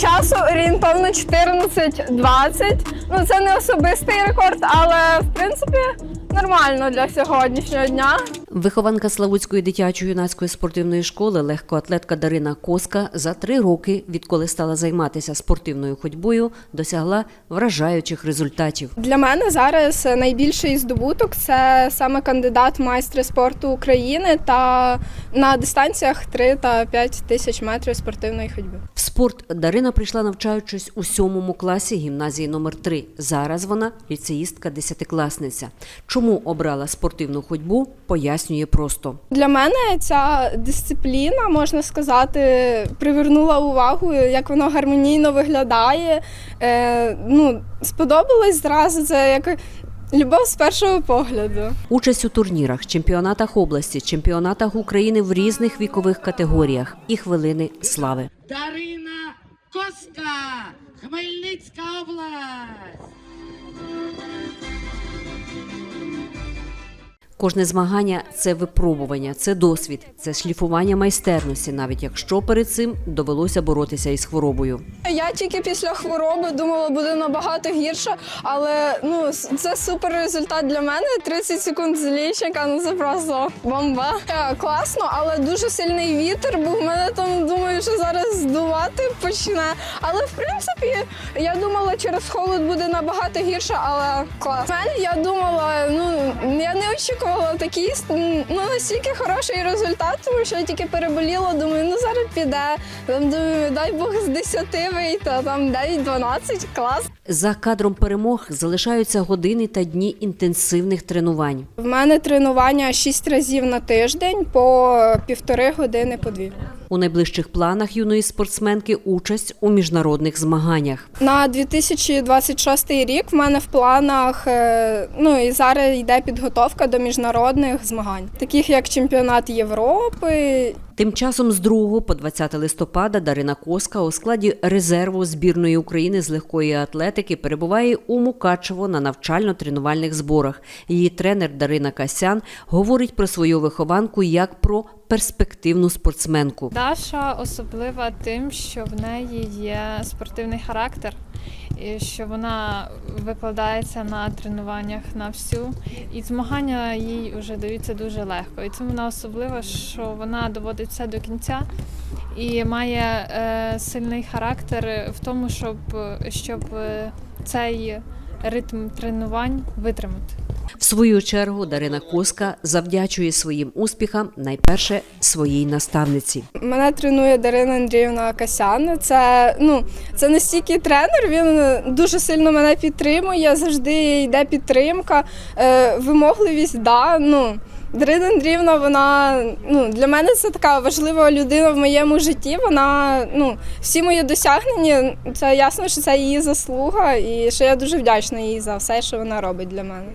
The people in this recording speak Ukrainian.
часу орієнтовно 14-20. Ну це не особистий рекорд, але в принципі нормально для сьогоднішнього дня. Вихованка Славутської дитячо-юнацької спортивної школи легкоатлетка Дарина Коска за три роки, відколи стала займатися спортивною ходьбою, досягла вражаючих результатів. Для мене зараз найбільший здобуток це саме кандидат в майстри спорту України та на дистанціях 3 та 5 тисяч метрів спортивної ходьби. Спорт Дарина прийшла навчаючись у сьомому класі гімназії номер 3 Зараз вона ліцеїстка десятикласниця. Чому обрала спортивну ходьбу, пояснює просто. Для мене ця дисципліна, можна сказати, привернула увагу, як воно гармонійно виглядає. Е, ну, сподобалось зразу це як любов з першого погляду. Участь у турнірах, чемпіонатах області, чемпіонатах України в різних вікових категоріях і хвилини слави. Дарина Коска, Хмельницька область. Кожне змагання це випробування, це досвід, це шліфування майстерності, навіть якщо перед цим довелося боротися із хворобою. Я тільки після хвороби думала, буде набагато гірше, але ну це супер результат для мене. 30 секунд з лічника, ну це просто бомба. Е, Класно, але дуже сильний вітер, бо в мене там думаю, що зараз здувати почне. Але в принципі, я думала, через холод буде набагато гірше, але клас. Мене я думала, ну я не очікувала такий м, ну настільки хороший результат, тому що я тільки переболіла. Думаю, ну зараз піде. Там думаю, дай Бог з 10 вийти, а там 9-12, клас. За кадром перемог залишаються години та дні інтенсивних тренувань. В мене тренування 6 разів на тиждень по півтори години по дві. У найближчих планах юної спортсменки участь у міжнародних змаганнях. На 2026 рік в мене в планах, е, ну і зараз йде підготовка до міжнародних змагань, таких як чемпіонат Європи. Тим часом з 2 по 20 листопада Дарина Коска у складі резерву збірної України з легкої атлетики перебуває у Мукачево на навчально-тренувальних зборах. Її тренер Дарина Касян говорить про свою вихованку як про перспективну спортсменку. Даша особлива тим, що в неї є спортивний характер, і що вона викладається на тренуваннях на всю. І змагання їй вже даються дуже легко. І цим вона особлива, що вона доводить все до кінця і має е, сильний характер в тому, щоб, щоб е, цей ритм тренувань витримати. В свою чергу Дарина Коска завдячує своїм успіхам найперше своїй наставниці. Мене тренує Дарина Андріївна Касян. Це ну це не стільки тренер. Він дуже сильно мене підтримує. Завжди йде підтримка, е, вимогливість. Да, ну Дарина Андріївна, вона ну для мене це така важлива людина в моєму житті. Вона ну всі мої досягнення. Це ясно, що це її заслуга, і що я дуже вдячна їй за все, що вона робить для мене.